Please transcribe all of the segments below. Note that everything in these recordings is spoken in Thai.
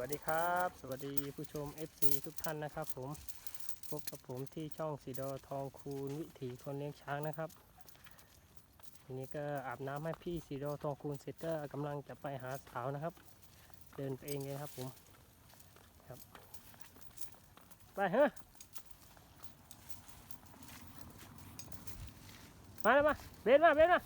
วัสดีครับ สวัสดีผู้ชม FC ทุกท่านนะครับ ผมพบกับผมที่ช่องสีดอทองคูณวิถีคนเลี้ยงช้างนะครับทีนี้ก็อาบน้ำให้พี่สีดอทองคูณเสร็จก็กำลังจะไปหาสาวนะครับ เดินไปเองเลยครับผมครับไปเฮ้มาแล้วมาเบนมาเบนมา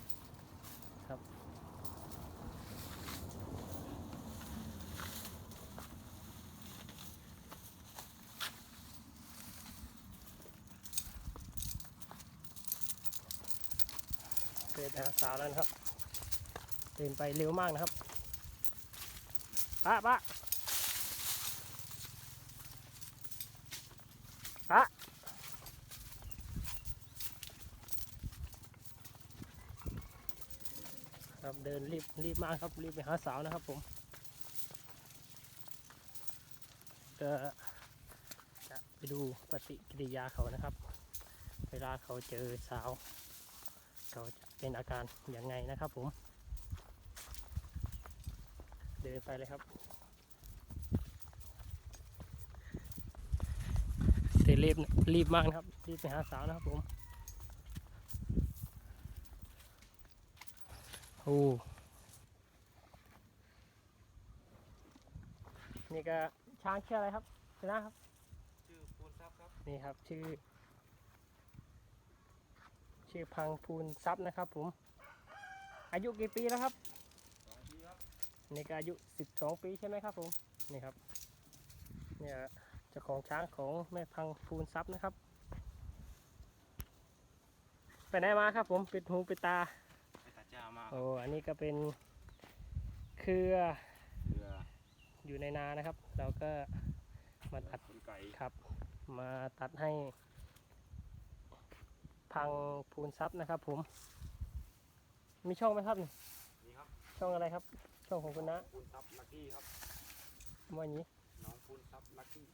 เดินไปหาวแล้วนะครับเดินไปเร็วมากนะครับปะปะปะครับเดินรีบรีบมากครับรีบไปหาสาวนะครับผมก็จะไปดูปฏิกิริยาเขานะครับ เวลาเขาเจอสาว เขาจะ เป็นอาการอย่างไงนะครับผม เดินไปเลยครับเตรีบรีบมากนะครับรีบไปหาสาวนะครับผมโอ้นี่ก็ช้างชื่ออะไรครับชนะครับ ชื่อปูนทรัพย์ครับ นี่ครับชื่อ ชื่อพังพูนทรัพย์นะครับผม อายุกี่ปีแล้วครับสองปีครับนี่ก็อายุ 12 ปีใช่ไหมครับผมนี่ครับเนี่ยเจ้าของช้างของแม่พังพูนทรัพย์นะครับไปไหนมาครับผมปิดหูปิดตาไปตัดหญ้ามาโอ้อันนี้ก็เป็นเครือเรืออยู่ในนานะครับ เราก็มาตัดขนไก่ครับ มาตัดให้ พังพูนทรัพย์นะครับ ผม มีช่องไหมครับนี่นี่ครับ ช่องอะไรครับ ช่องของคุณนะปูนทรัพย์ลักกี้ครับว่าอย่างนี้น้องปูนทรัพย์ลักกี้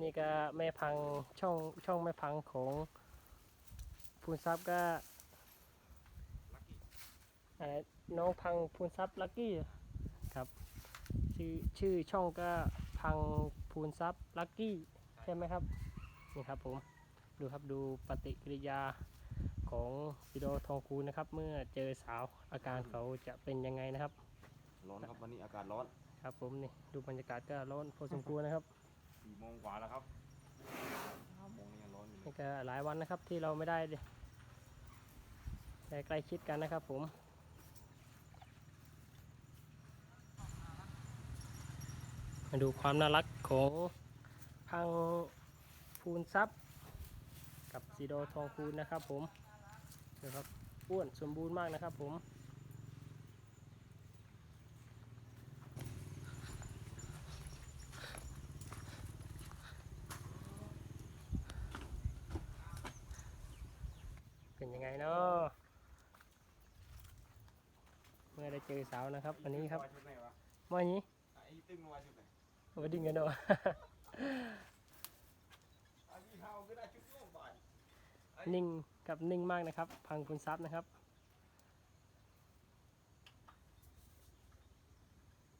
นี่ก็แม่พังช่องช่องแม่พังของพูนทรัพย์ก็ลักกี้อะไรน้องพังพูนทรัพย์ลักกี้ครับชื่อชื่อช่องก็พังพูนทรัพย์ลักกี้ใช่ไหมครับนี่ครับผม ดูครับดูปฏิกิริยาของซิโดทองคูณนะครับ เมื่อเจอสาวอาการเขาจะเป็นยังไงนะครับ ร้อนครับวันนี้อากาศร้อนครับผมนี่ดูบรรยากาศก็ร้อนพอสมควรนะครับสี่โมงกว่าแล้วครับห้าโมงนี่ยังร้อนอยู่เลนี่ยก็หลายวันนะครับที่เราไม่ได้ได้ใกล้ชิดกันนะครับผมมาดูความน่ารักของพังพูนซับ กับซีโดทองคูณนะครับผมนะครับอ้วนสมบูรณ์มากนะครับผมเป็นยังไงเนาะเมื่อได้เจอสาวนะครับวันนี้ครับไอ้ตึ้งมาชุดไหนวะว่าอย่างนี้ไอ้ตึ้งมาชุดไหนมาดิ้งกันเนาะ นิ่งกับนิ่งมากนะครับ พังคุณทรัพย์นะครับ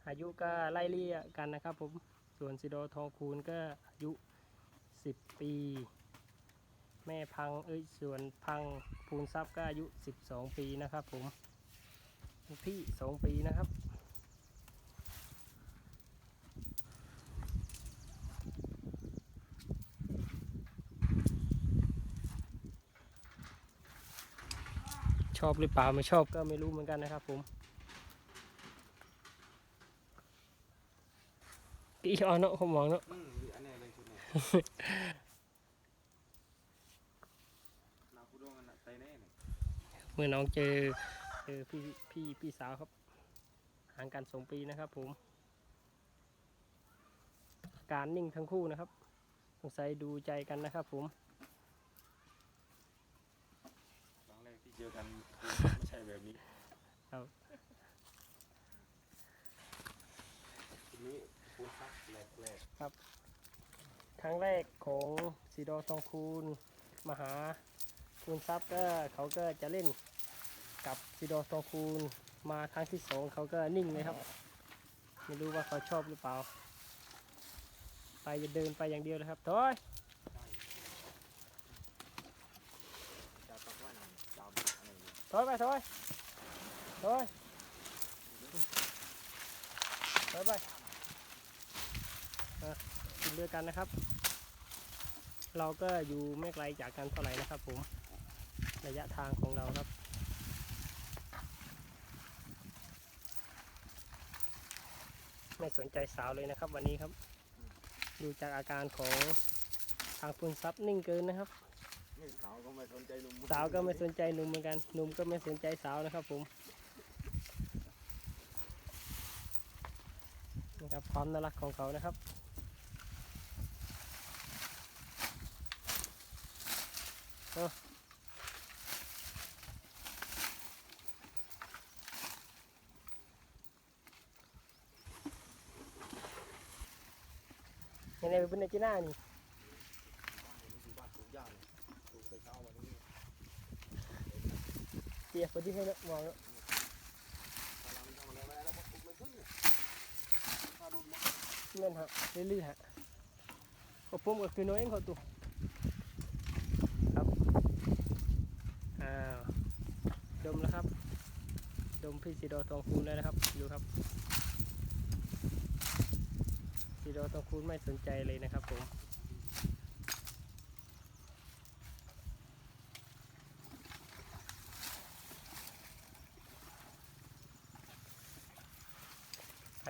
อายุก็ไล่เลี่ยกันนะครับผม ส่วนซิโดทองคูณก็อายุ 10 ปี แม่พังเอ้ยส่วนพังพูนทรัพย์ก็อายุ 12 ปีนะครับผมพี่ 2 ปีนะครับ ชอบหรือเปล่าไม่ชอบก็ไม่รู้เหมือนกันนะครับผมตีออนเนาะผมมองเนาะอืมมีอันนี้เลยชุดไหนนาคูดงอันน่ะเนี่ยเมื่อน้องเจอเจอพี่พี่พี่สาวครับห่างกันสองปีนะครับผม การนิ่งทั้งคู่นะครับ สงสัยดูใจกันนะครับผม ครั้งแรกที่ เจอกันไม่ใช่แบบนี้ครับทีนี้ปูนทรัพย์แหลกแหลกครั้งแรกของสีดอทองคูณมาหาคูณทรัพย์ก็เขาก็จะเล่นกับสีดอทองคูณมาครั้งที่สองเขาก็นิ่งเลยครับ ไม่รู้ว่าเขาชอบหรือเปล่า ไปจะเดินไปอย่างเดียวเลยครับถอย จะตักวันจำอะไรเนี่ย ถอยไปถอยถอยถอยไปอะกินเรือกันนะครับ เราก็อยู่ไม่ไกลจากกันเท่าไหร่นะครับผม ระยะทางของเราครับไม่สนใจสาวเลยนะครับ วันนี้ครับ ดูจากอาการของทางคุณซับนิ่งเกินนะครับ นี่สาวก็ไม่สนใจลุงสาวก็ไม่สนใจหนุ่มเหมือนกันหนุ่มก็ไม่สนใจสาวนะครับผมนะครับความน่ารักของเขานะครับเอาในในเป็นในจีน่านี่ ดูบ้านปลูกหญ้าเลยปลูกแต่เช้าวันนี้ เจีย พอดีให้แล้วมองแล้วกำลังทำอะไรไว้แล้วก็ปลูกไม่ขึ้นเนี่ยถ้าดูนะเล่นฮะเรื่อยๆฮะก็พุ่มก็คือน้อยเองเขาตัวครับอ้าวดมแล้วครับ ดมพี่สีดอทองคูณแล้วนะครับดูครับสีดอทองคูณไม่สนใจเลยนะครับผม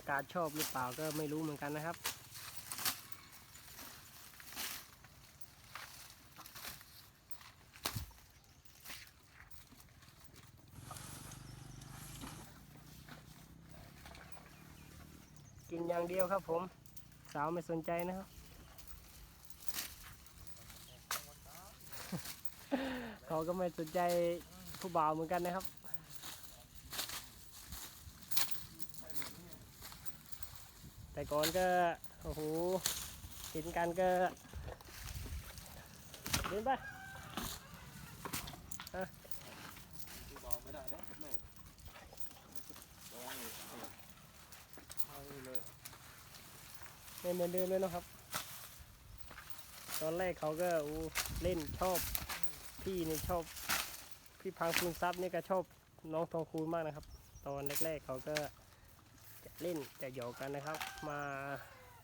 ากาศชอบหรือเปล่าก็ไม่รู้เหมือนกันนะครับกินอย่างเดียวครับผม สาวไม่สนใจนะครับ เขาก็ไม่สนใจผู้บ่าวเหมือนกันนะครับ แต่ก่อนก็โอ้โหเห็นกันก็เดินไปดูเบาไม่ได้นะเลยระวังนี่เอานี่เลยไม่เหมือนเดิมเลยนะครับ ตอนแรกเขาก็อู้เล่นชอบ พี่นี่ชอบ พี่พังคูณทรัพย์นี่ก็ชอบน้องทองคูณมากนะครับ ตอนแรกๆเขาก็ จะเล่นจะหยอกกันนะครับ มา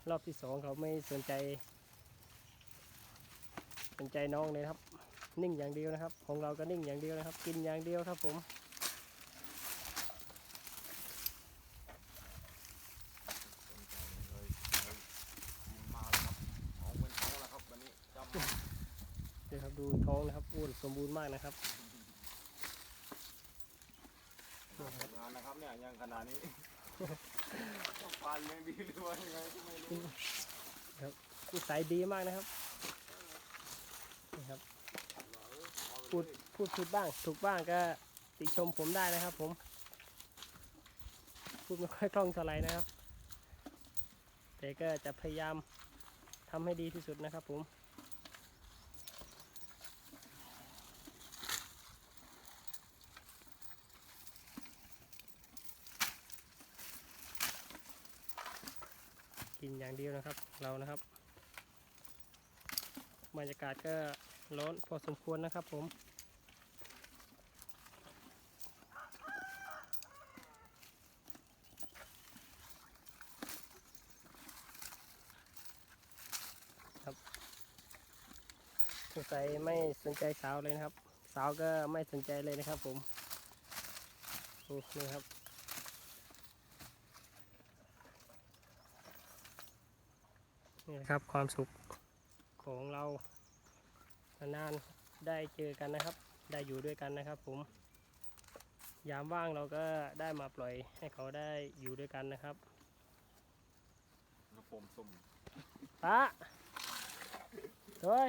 รอบที่สองเขาไม่สนใจ สนใจน้องเลยครับ นิ่งอย่างเดียวนะครับ ของเราก็นิ่งอย่างเดียวนะครับ กินอย่างเดียวครับผมสนใจเลยเลยยิ้มมาแล้วครับเอาเป็นเขาแล้วครับวันนี้จำมาเดี๋ยวครับดูท้องนะครับอ้วนสมบูรณ์มากนะครับงานนะครับเนี่ยยังขนาดนี้ ต้องปานเลี้ยงดีหรือว่ายังไงก็ไม่รู้นิสัยดีมากนะครับนี่ครับพูดพูดผิดบ้าง ถูกบ้างก็ติชมผมได้นะครับ ผม พูดไม่ค่อยคล่องเท่าไหร่นะครับ แต่ก็จะพยายามทำให้ดีที่สุดนะครับผม กินอย่างเดียวนะครับ เรานะครับบรรยากาศก็ร้อนพอสมควรนะครับผมครับสงสัยไม่สนใจสาวเลยนะครับ สาวก็ไม่สนใจเลยนะครับผมดูนี่ครับ นี่นะครับความสุขของเรานานๆได้เจอกันนะครับ ได้อยู่ด้วยกันนะครับ ผม ยามว่างเราก็ได้มาปล่อยให้เขาได้อยู่ด้วยกันนะครับกระผมสุ่มปะเฮ้ย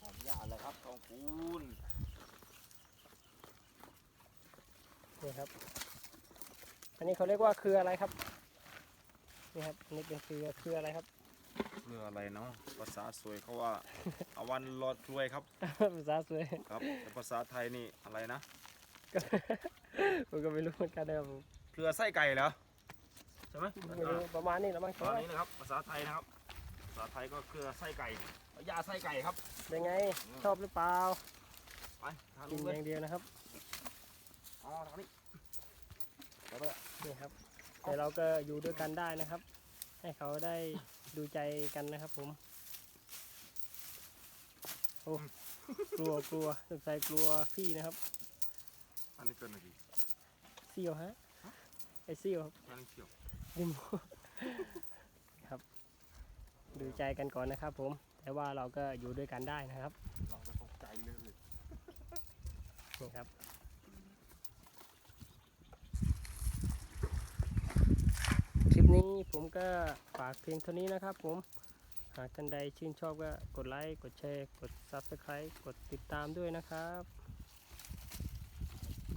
หอมหญ้าเลยครับทองคูณนี่ครับ อันนี้เขาเรียกว่าคืออะไรครับ นี่ครับอันนี่เป็นคือคืออะไรครับเรื่องอะไรเนาะภาษาสวยเขาว่าอาวันรอดรวยครับ ภาษาสวยครับแต่ภาษาไทยนี่อะไรนะก็ผมก็ไม่รู้เหมือนกันนะครับผมเครือไส้ไก่เหรอสช่ไหมไม่รู้ประมาณนี้ละมั้งตอนนี้นะครับภาษาไทยนะครับ ภาษาไทยก็คือไส้ไก่ย่าไส้ไก่ครับ เป็นไงชอบหรือเปล่าไปทางกินู้นนอเลยย่างเดียวนะครับอ๋อทางนี้ไปเลย นี่ครับ แต่เราก็อยู่ด้วยกันได้นะครับ ให้เขาได้ดูใจกันนะครับ ผมโอ้กลัวกลัวสงสัยกลัวพี่นะครับ อันนี้เกินนาทีเซี่ยวฮะไอเซี่ยวครับอันนี้เกี่ยวดิมครับ ดูใจกันก่อนนะครับ ผม แต่ว่าเราก็อยู่ด้วยกันได้นะครับ เราก็ตกใจเลยนี่ครับ คลิป นี้ผมก็ฝากเพียงเท่านี้นะครับผม หากท่านใดชื่นชอบก็กดไลค์ กดแชร์ กด Subscribe กดติดตามด้วยนะครับ